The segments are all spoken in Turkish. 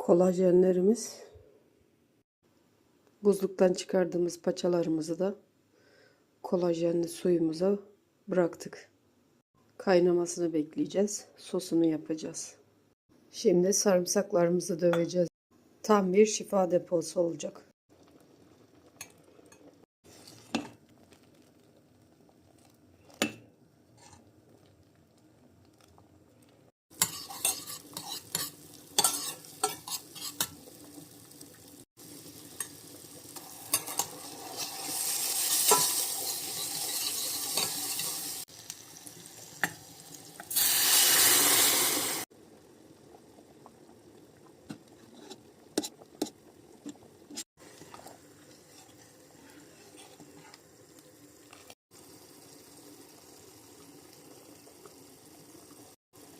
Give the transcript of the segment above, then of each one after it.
Kolajenlerimiz. Buzluktan çıkardığımız paçalarımızı da kolajenli suyumuza bıraktık. Kaynamasını bekleyeceğiz. Sosunu yapacağız. Şimdi sarımsaklarımızı döveceğiz. Tam bir şifa deposu olacak.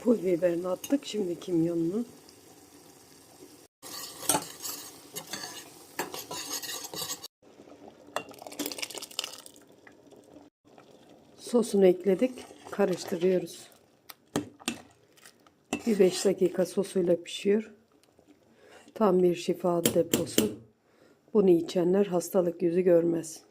Pul biberini attık. Şimdi kimyonunu. Sosunu ekledik. Karıştırıyoruz. Bir 5 dakika sosuyla pişiyor. Tam bir şifa deposu. Bunu içenler hastalık yüzü görmez.